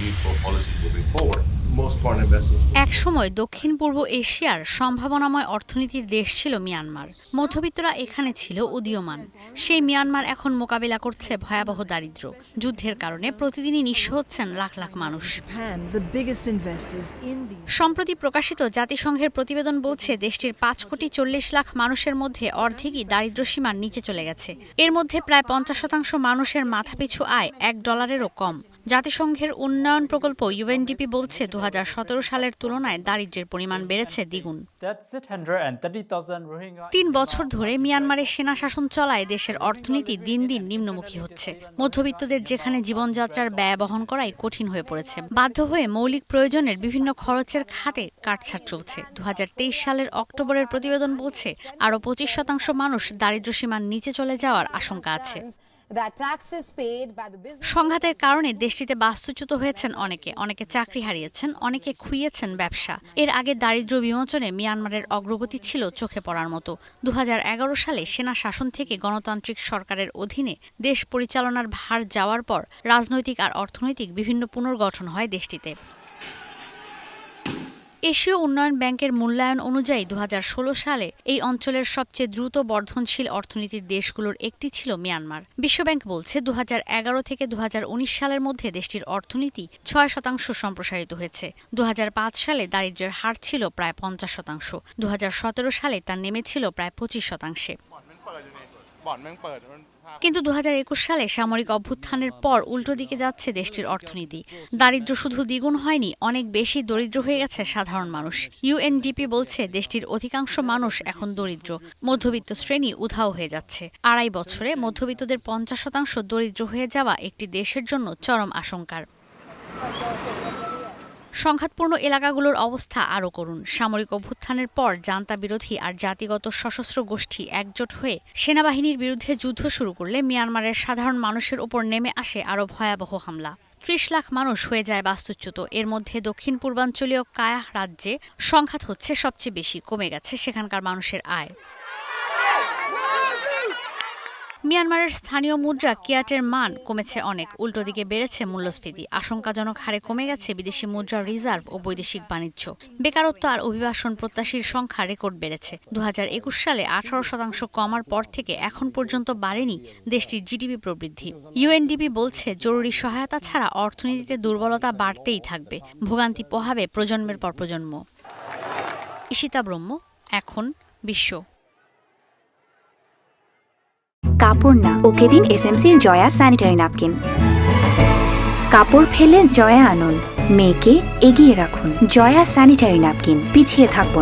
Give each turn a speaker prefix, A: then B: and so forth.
A: need for policy moving forward. Most foreign investors
B: এক সময় দক্ষিণ পূর্ব এশিয়ার সম্ভাবনাময় অর্থনীতির দেশ ছিল মিয়ানমার। মধ্যবিত্তরা এখানে ছিল উদীয়মান। সেই মিয়ানমার এখন মোকাবিলা করছে ভয়াবহ দারিদ্র্য। যুদ্ধের কারণে প্রতিদিনই নিঃস্ব হচ্ছেন লাখ লাখ মানুষ। সম্প্রতি প্রকাশিত জাতিসংঘের প্রতিবেদন বলছে দেশটির পাঁচ কোটি চল্লিশ লাখ মানুষের মধ্যে অর্ধেকই দারিদ্র্য সীমার নিচে চলে গেছে। এর মধ্যে প্রায় পঞ্চাশ শতাংশ মানুষের মাথাপিছু আয় এক ডলারেরও কম। জাতিসংঘের উন্নয়ন প্রকল্প ইউএনডিপি বলছে দু হাজার সতেরো সালের তুলনায় দারিদ্র্যের পরিমাণ বেড়েছে দ্বিগুণ।
C: That's 630,000 Rohingya.
B: তিন বছর ধরে মিয়ানমারে সেনা শাসন চলায় দেশের অর্থনীতি দিন দিন নিম্নমুখী হচ্ছে। মধ্যবিত্তদের যেখানে জীবনযাত্রার ব্যয় বহন করাই কঠিন হয়ে পড়েছে। বাধ্য হয়ে মৌলিক প্রয়োজনের বিভিন্ন খরচের খাতে কাটছাট চলছে। দু হাজার তেইশ সালের অক্টোবরের প্রতিবেদন বলছে আরও পঁচিশ শতাংশ মানুষ দারিদ্র্য সীমার নিচে চলে যাওয়ার আশঙ্কা আছে। সংঘাতের কারণে দেশটিতে বাস্তুচ্যুত হয়েছেন অনেকে। অনেকে চাকরি হারিয়েছেন, অনেকে খুইয়েছেন ব্যবসা। এর আগে দারিদ্র্য বিমোচনে মিয়ানমারের অগ্রগতি ছিল চোখে পড়ার মতো। দু হাজার এগারো সালে সেনা শাসন থেকে গণতান্ত্রিক সরকারের অধীনে দেশ পরিচালনার ভার যাওয়ার পর রাজনৈতিক আর অর্থনৈতিক বিভিন্ন পুনর্গঠন হয় দেশটিতে। এশীয় উন্নয়ন ব্যাংকের মূল্যায়ন অনুযায়ী দু হাজার ষোলো সালে এই অঞ্চলের সবচেয়ে দ্রুত বর্ধনশীল অর্থনীতির দেশগুলোর একটি ছিল মিয়ানমার। বিশ্বব্যাংক বলছে দু হাজার এগারো থেকে দু হাজার উনিশ সালের মধ্যে দেশটির অর্থনীতি ছয় শতাংশ সম্প্রসারিত হয়েছে। দু হাজার পাঁচ সালে দারিদ্র্যের হার ছিল প্রায় পঞ্চাশ শতাংশ। দু হাজার সতেরো সালে তা নেমেছিল প্রায় পঁচিশ শতাংশে।
D: บ่อนแม่งเปิดมันพา
B: কিন্তু দু সালে সামরিক অভ্যুত্থানের পর উল্টো দিকে যাচ্ছে দেশটির অর্থনীতি দারিদ্র্য শুধু দ্বিগুণ হয়নি অনেক বেশি দরিদ্র হয়ে গেছে সাধারণ মানুষ ইউএনডিপি বলছে দেশটির অধিকাংশ মানুষ এখন দরিদ্র মধ্যবিত্ত শ্রেণী উধাও হয়ে যাচ্ছে আড়াই বছরে মধ্যবিত্তদের পঞ্চাশ শতাংশ দরিদ্র হয়ে যাওয়া একটি দেশের জন্য চরম আশঙ্কার সংঘাতপূর্ণ এলাকাগুলোর অবস্থা আরও করুন। সামরিক অভ্যুত্থানের পর জান্তা বিরোধী আর জাতিগত সশস্ত্র গোষ্ঠী একজোট হয়ে সেনাবাহিনীর বিরুদ্ধে যুদ্ধ শুরু করলে মিয়ানমারের সাধারণ মানুষের ওপর নেমে আসে আরও ভয়াবহ হামলা। ত্রিশ লাখ মানুষ হয়ে যায় বাস্তুচ্যুত। এর মধ্যে দক্ষিণ পূর্বাঞ্চলীয় কায়াহ রাজ্যে সংঘাত হচ্ছে সবচেয়ে বেশি, কমে গেছে সেখানকার মানুষের আয়। মিয়ানমারের স্থানীয় মুদ্রা কিয়াটের মান কমেছে অনেক। উল্টো দিকে বেড়েছে মূল্যস্ফীতি। আশঙ্কাজনক হারে কমে গেছে বিদেশি মুদ্রা রিজার্ভ ও বৈদেশিক বাণিজ্য। বেকারত্ব আর অভিবাসন প্রত্যাশীর সংখ্যা রেকর্ড বেড়েছে। দু হাজার একুশ সালে আঠারো শতাংশ কমার পর থেকে এখন পর্যন্ত বাড়েনি দেশটির জিডিপি প্রবৃদ্ধি। ইউএনডিপি বলছে, জরুরি সহায়তা ছাড়া অর্থনীতিতে দুর্বলতা বাড়তেই থাকবে। ভোগান্তি পোহাবে প্রজন্মের পর প্রজন্ম। ইশিতা ব্রহ্ম, এখন বিশ্ব।
E: কাপড় না, ওকে দিন এসএমসির জয়া স্যানিটারি ন্যাপকিন কাপড় ফেলে জয়া আনন্দ মেয়েকে এগিয়ে রাখুন। জয়া স্যানিটারি ন্যাপকিন পিছিয়ে থাকব না